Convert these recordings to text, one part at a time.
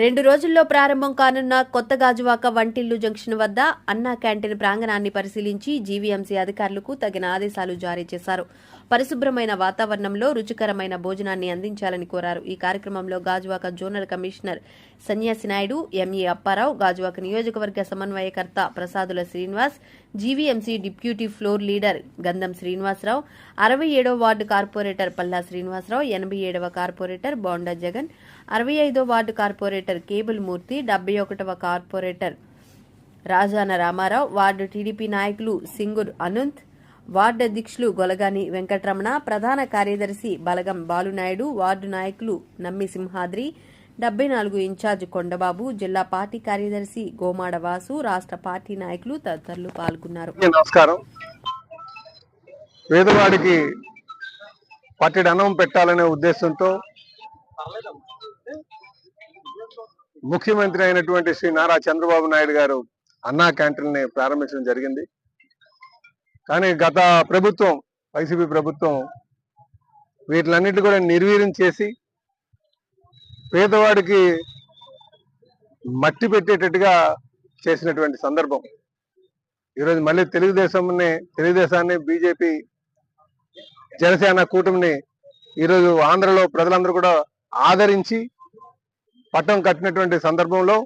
రెండు రోజుల్లో ప్రారంభం కానున్న కొత్త గాజువాక వంటిల్లు జంక్షన్ వద్ద అన్నా క్యాంటీన్ ప్రాంగణాన్ని పరిశీలించి జీవీఎంసీ అధికారులకు తగిన ఆదేశాలు జారీ చేశారు. పరిశుభ్రమైన వాతావరణంలో రుచికరమైన భోజనాన్ని అందించాలని కోరారు. ఈ కార్యక్రమంలో గాజువాక జోనల్ కమిషనర్ సన్యాసి నాయుడు ఎంఏ అప్పారావు గాజువాక నియోజకవర్గ సమన్వయకర్త Prasadula Srinivas GVMC deputy floor leader Gandham Srinivasarao అరవై ఏడవ వార్డు కార్పొరేటర్ పల్లా శ్రీనివాసరావు ఎనభై ఏడవ కార్పొరేటర్ బోండా జగన్ అరవై ఐదో వార్డు కార్పొరేటర్ కేబుల్ మూర్తి డెబ్బై ఒకటవ corporator Rajana Ramarao ward TDP నాయకులు సింగుర్ అనంత్ వార్డు అధ్యక్షులు గొలగాని వెంకటరమణ ప్రధాన కార్యదర్శి బలగం బాలునాయుడు వార్డు నాయకులు నమ్మి సింహాద్రి డెబ్బై నాలుగు ఇన్ఛార్జ్ కొండబాబు జిల్లా పార్టీ కార్యదర్శి గోమాడ వాసు రాష్ట్ర పార్టీ నాయకులు తదితరులు పాల్గొన్నారు. నమస్కారం. పేదవాడికి పట్టెడు అన్నం పెట్టాలనే ఉద్దేశంతో ముఖ్యమంత్రి అయినటువంటి శ్రీ నారా చంద్రబాబు నాయుడు గారు అన్నా క్యాంటీన్ని ప్రారంభించడం జరిగింది. కానీ గత ప్రభుత్వం వైసీపీ ప్రభుత్వం వీటిలన్నిటి కూడా నిర్వీర్యం చేసి పేదవాడికి మట్టి పెట్టేటట్టుగా చేసినటువంటి సందర్భం. ఈరోజు మళ్ళీ తెలుగుదేశంని తెలుగుదేశాన్ని బీజేపీ జనసేన కూటమిని ఈరోజు ఆంధ్రలో ప్రజలందరూ కూడా ఆదరించి పట్టం కట్టినటువంటి సందర్భంలో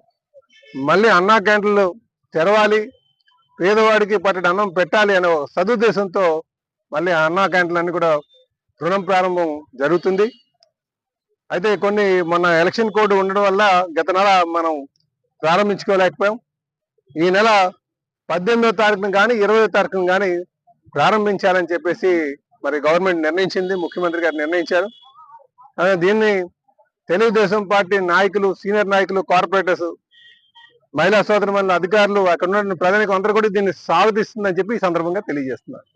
మళ్ళీ అన్నా క్యాంటీన్లు తెరవాలి పేదవాడికి పట్టడి అన్నం పెట్టాలి అనే సదుద్దేశంతో మళ్ళీ అన్నా క్యాంటీన్లన్నీ కూడా రుణం ప్రారంభం జరుగుతుంది. అయితే కొన్ని మన ఎలక్షన్ కోడ్ ఉండడం వల్ల గత నెల మనం ప్రారంభించుకోలేకపోయాం. ఈ నెల పద్దెనిమిదో తారీఖున కానీ ఇరవై తారీఖున కానీ ప్రారంభించాలని చెప్పేసి మరి గవర్నమెంట్ నిర్ణయించింది ముఖ్యమంత్రి గారు నిర్ణయించారు. దీన్ని తెలుగుదేశం పార్టీ నాయకులు సీనియర్ నాయకులు కార్పొరేటర్స్ మహిళా సోదరుల అధికారులు అక్కడ ఉన్న ప్రజలకు అందరూ కూడా దీన్ని స్వాగతిస్తుందని చెప్పి ఈ సందర్భంగా తెలియజేస్తున్నారు.